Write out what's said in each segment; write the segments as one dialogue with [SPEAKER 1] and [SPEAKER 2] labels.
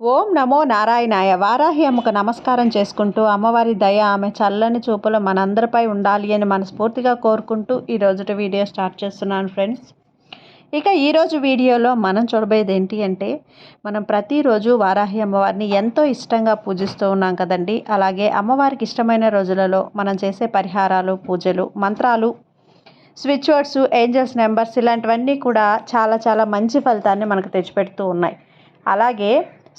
[SPEAKER 1] ఓం నమో నారాయణాయ. వారాహి అమ్మకు నమస్కారం చేసుకుంటూ అమ్మవారి దయ ఆమె చల్లని చూపులు మనందరిపై ఉండాలి అని మనస్ఫూర్తిగా కోరుకుంటూ ఈ వీడియో స్టార్ట్ చేస్తున్నాను ఫ్రెండ్స్. ఇక ఈరోజు వీడియోలో మనం చూడబోయేది ఏంటి అంటే మనం ప్రతిరోజు వారాహి అమ్మవారిని ఎంతో ఇష్టంగా పూజిస్తూ ఉన్నాం కదండి. అలాగే అమ్మవారికి ఇష్టమైన రోజులలో మనం చేసే పరిహారాలు పూజలు మంత్రాలు స్విచ్ వర్డ్స్ ఏంజల్స్ నెంబర్స్ ఇలాంటివన్నీ కూడా చాలా చాలా మంచి ఫలితాన్ని మనకు తెచ్చిపెడుతూ ఉన్నాయి. అలాగే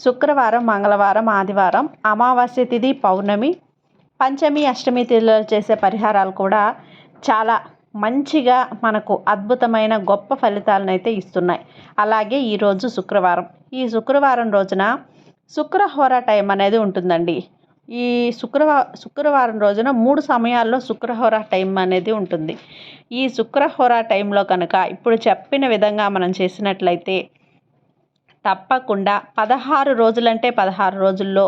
[SPEAKER 1] శుక్రవారం మంగళవారం ఆదివారం అమావాస్య తిథి పౌర్ణమి పంచమి అష్టమి తిథులలో చేసే పరిహారాలు కూడా చాలా మంచిగా మనకు అద్భుతమైన గొప్ప ఫలితాలను అయితే ఇస్తున్నాయి. అలాగే ఈరోజు శుక్రవారం. ఈ శుక్రవారం రోజున శుక్రహోర టైం అనేది ఉంటుందండి. ఈ శుక్రవా శుక్రవారం రోజున మూడు సమయాల్లో శుక్రహోర టైం అనేది ఉంటుంది. ఈ శుక్రహోర టైంలో కనుక ఇప్పుడు చెప్పిన విధంగా మనం చేసినట్లయితే తప్పకుండా పదహారు రోజులంటే పదహారు రోజుల్లో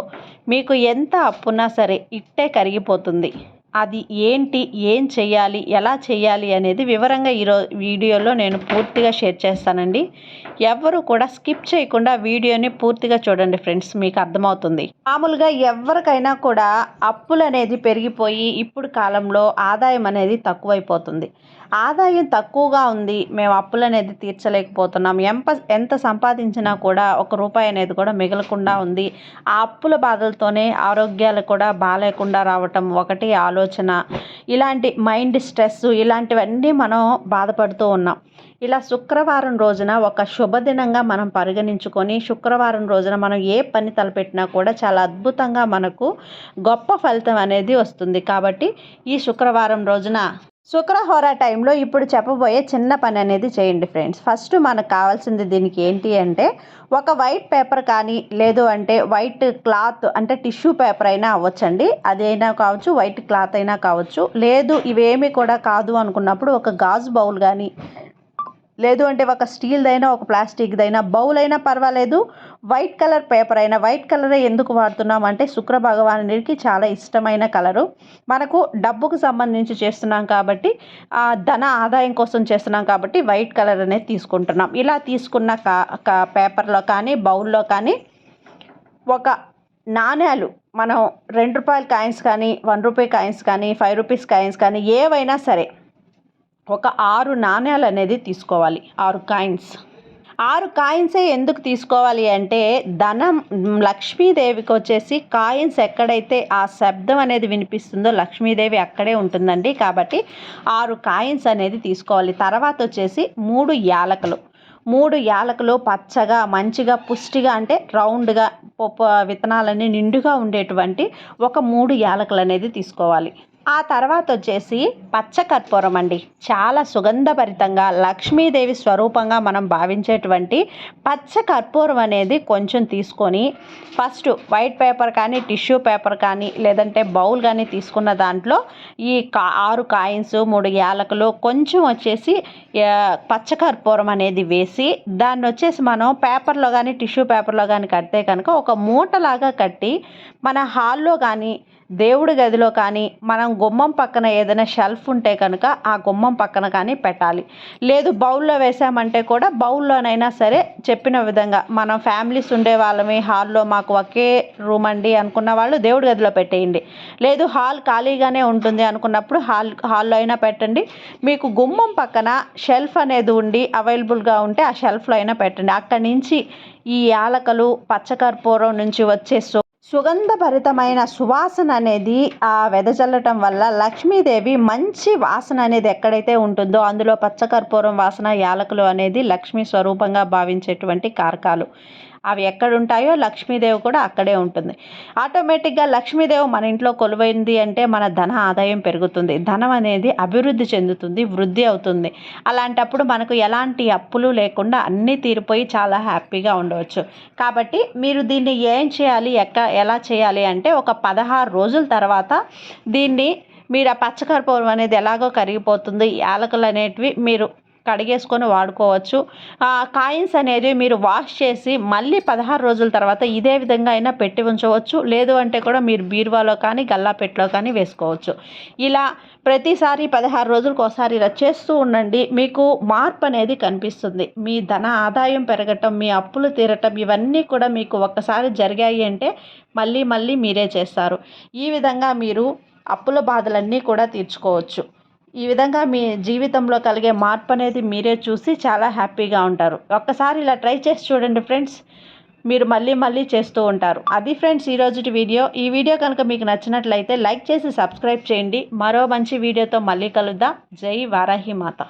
[SPEAKER 1] మీకు ఎంత అప్పున్నా సరే ఇట్టే కరిగిపోతుంది. అది ఏంటి ఏం చేయాలి ఎలా చేయాలి అనేది వివరంగా ఈరో వీడియోలో నేను పూర్తిగా షేర్ చేస్తానండి. ఎవరు కూడా స్కిప్ చేయకుండా వీడియోని పూర్తిగా చూడండి ఫ్రెండ్స్ మీకు అర్థమవుతుంది. మామూలుగా ఎవరికైనా కూడా అప్పులు అనేది పెరిగిపోయి ఇప్పుడు కాలంలో ఆదాయం అనేది తక్కువైపోతుంది. ఆదాయం తక్కువగా ఉంది మేము అప్పులు అనేది తీర్చలేకపోతున్నాం. ఎంప ఎంత సంపాదించినా కూడా ఒక రూపాయి అనేది కూడా మిగలకుండా ఉంది. ఆ అప్పుల బాధలతోనే ఆరోగ్యాలు కూడా బాగాలేకుండా రావటం ఒకటి ఆలోచన ఆలోచన ఇలాంటి మైండ్ స్ట్రెస్ ఇలాంటివన్నీ మనం బాధపడుతూ ఉన్నాం. ఇలా శుక్రవారం రోజున ఒక శుభదినంగా మనం పరిగణించుకొని శుక్రవారం రోజున మనం ఏ పని తలపెట్టినా కూడా చాలా అద్భుతంగా మనకు గొప్ప ఫలితం అనేది వస్తుంది. కాబట్టి ఈ శుక్రవారం రోజున శుక్రహోర టైంలో ఇప్పుడు చెప్పబోయే చిన్న పని అనేది చేయండి ఫ్రెండ్స్ ఫస్ట్ మనకు కావాల్సింది దీనికి ఏంటి అంటే ఒక వైట్ పేపర్ కానీ లేదు అంటే వైట్ క్లాత్ అంటే టిష్యూ పేపర్ అయినా అవ్వచ్చండి. అదైనా కావచ్చు వైట్ క్లాత్ అయినా కావచ్చు. లేదు ఇవేమీ కూడా కాదు అనుకున్నప్పుడు ఒక గాజు బౌల్ కానీ లేదు అంటే ఒక స్టీల్దైనా ఒక ప్లాస్టిక్దైనా బౌల్ అయినా పర్వాలేదు. వైట్ కలర్ పేపర్ అయినా వైట్ కలరే ఎందుకు వాడుతున్నాం అంటే శుక్ర భగవానుడికి చాలా ఇష్టమైన కలరు. మనకు డబ్బుకు సంబంధించి చేస్తున్నాం కాబట్టి ధన ఆదాయం కోసం చేస్తున్నాం కాబట్టి వైట్ కలర్ అనేది తీసుకుంటున్నాం. ఇలా తీసుకున్న కా పేపర్లో కానీ బౌల్లో కానీ ఒక నాణ్యాలు మనం రెండు రూపాయల కాయిన్స్ కానీ వన్ రూపీ కాయిన్స్ కానీ ఫైవ్ రూపీస్ కాయిన్స్ కానీ ఏవైనా సరే ఒక ఆరు నాణ్యాలు అనేది తీసుకోవాలి ఆరు కాయిన్స్. ఆరు కాయిన్సే ఎందుకు తీసుకోవాలి అంటే ధనం లక్ష్మీదేవికి వచ్చేసి కాయిన్స్ ఎక్కడైతే ఆ శబ్దం అనేది వినిపిస్తుందో లక్ష్మీదేవి అక్కడే ఉంటుందండి. కాబట్టి ఆరు కాయిన్స్ అనేది తీసుకోవాలి. తర్వాత వచ్చేసి మూడు యాలకులు. మూడు యాలకులు పచ్చగా మంచిగా పుష్టిగా అంటే రౌండ్గా విత్తనాలన్నీ నిండుగా ఉండేటువంటి ఒక మూడు యాలకులు అనేది తీసుకోవాలి. ఆ తర్వాత వచ్చేసి పచ్చకర్పూరం అండి. చాలా సుగంధభరితంగా లక్ష్మీదేవి స్వరూపంగా మనం భావించేటువంటి పచ్చ కర్పూరం అనేది కొంచెం తీసుకొని ఫస్ట్ వైట్ పేపర్ కానీ టిష్యూ పేపర్ కానీ లేదంటే బౌల్ కానీ తీసుకున్న దాంట్లో ఈ కా ఆరు కాయిన్స్ మూడు యాలకులు కొంచెం వచ్చేసి పచ్చకర్పూరం అనేది వేసి దాన్ని వచ్చేసి మనం పేపర్లో కానీ టిష్యూ పేపర్లో కానీ కడితే కనుక ఒక మూటలాగా కట్టి మన హాల్లో కానీ దేవుడి గదిలో కానీ మనం గుమ్మం పక్కన ఏదైనా షెల్ఫ్ ఉంటే కనుక ఆ గుమ్మం పక్కన కానీ పెట్టాలి. లేదు బౌల్లో వేసామంటే కూడా బౌల్లోనైనా సరే చెప్పిన విధంగా మనం ఫ్యామిలీస్ ఉండే వాళ్ళమి హాల్లో మాకు ఒకే రూమ్ అండి అనుకున్న వాళ్ళు దేవుడి గదిలో పెట్టేయండి. లేదు హాల్ ఖాళీగానే ఉంటుంది అనుకున్నప్పుడు హాల్ హాల్లో అయినా పెట్టండి. మీకు గుమ్మం పక్కన షెల్ఫ్ అనేది ఉండి అవైలబుల్గా ఉంటే ఆ షెల్ఫ్లో అయినా పెట్టండి. అక్కడి నుంచి ఈ యాలకలు పచ్చకర్పూరం నుంచి వచ్చే సో సుగంధభరితమైన సువాసన అనేది ఆ వెదజల్లటం వల్ల లక్ష్మీదేవి మంచి వాసన అనేది ఎక్కడైతే ఉంటుందో అందులో పచ్చకర్పూరం వాసన యాలకులు అనేది లక్ష్మీ స్వరూపంగా భావించేటువంటి కారకాలు. అవి ఎక్కడ ఉంటాయో లక్ష్మీదేవి కూడా అక్కడే ఉంటుంది. ఆటోమేటిక్గా లక్ష్మీదేవి మన ఇంట్లో కొలువైంది అంటే మన ధన ఆదాయం పెరుగుతుంది. ధనం అనేది అభివృద్ధి చెందుతుంది వృద్ధి అవుతుంది. అలాంటప్పుడు మనకు ఎలాంటి అప్పులు లేకుండా అన్నీ తీరిపోయి చాలా హ్యాపీగా ఉండవచ్చు. కాబట్టి మీరు దీన్ని ఏం చేయాలి ఎక్క ఎలా చేయాలి అంటే ఒక పదహారు రోజుల తర్వాత దీన్ని మీరు ఆ పచ్చకర్పూరం అనేది ఎలాగో కరిగిపోతుంది యాలకులు అనేటివి మీరు కడిగేసుకొని వాడుకోవచ్చు. కాయిన్స్ అనేది మీరు వాష్ చేసి మళ్ళీ పదహారు రోజుల తర్వాత ఇదే విధంగా అయినా పెట్టి ఉంచవచ్చు. లేదు అంటే కూడా మీరు బీరువాలో కానీ గల్లాపెట్లో కానీ వేసుకోవచ్చు. ఇలా ప్రతిసారి పదహారు రోజులకు ఒకసారి ఇలా చేస్తూ ఉండండి. మీకు మార్పు అనేది కనిపిస్తుంది. మీ ధన ఆదాయం పెరగటం మీ అప్పులు తీరటం ఇవన్నీ కూడా మీకు ఒక్కసారి జరిగాయి అంటే మళ్ళీ మళ్ళీ మీరే చేస్తారు. ఈ విధంగా మీరు అప్పుల బాధలన్నీ కూడా తీర్చుకోవచ్చు. ఈ విధంగా మీ జీవితంలో కలిగే మార్పు అనేది మీరే చూసి చాలా హ్యాపీగా ఉంటారు. ఒక్కసారి ఇలా ట్రై చేసి చూడండి ఫ్రెండ్స్. మీరు మళ్ళీ మళ్ళీ చేస్తూ ఉంటారు. అది ఫ్రెండ్స్ ఈరోజు వీడియో. ఈ వీడియో కనుక మీకు నచ్చినట్లయితే లైక్ చేసి సబ్స్క్రైబ్ చేయండి. మరో మంచి వీడియోతో మళ్ళీ కలుద్దాం. జై వారాహి మాత.